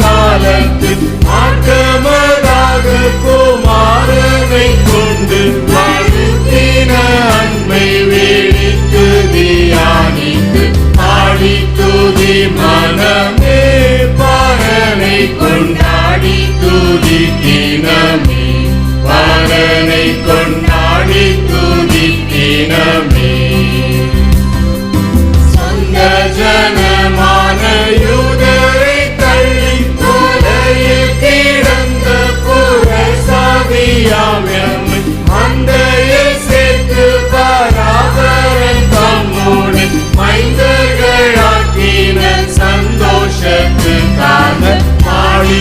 காலத்தில் மாற்றமராக குமாரனை கொண்டு வாழ்த்தின அன்மை வேடிக்கு தியானித்து ஆடி துதி மனமே பாரனை கொண்டாடி துதித்தே சந்தோஷத்துக்காக பாடி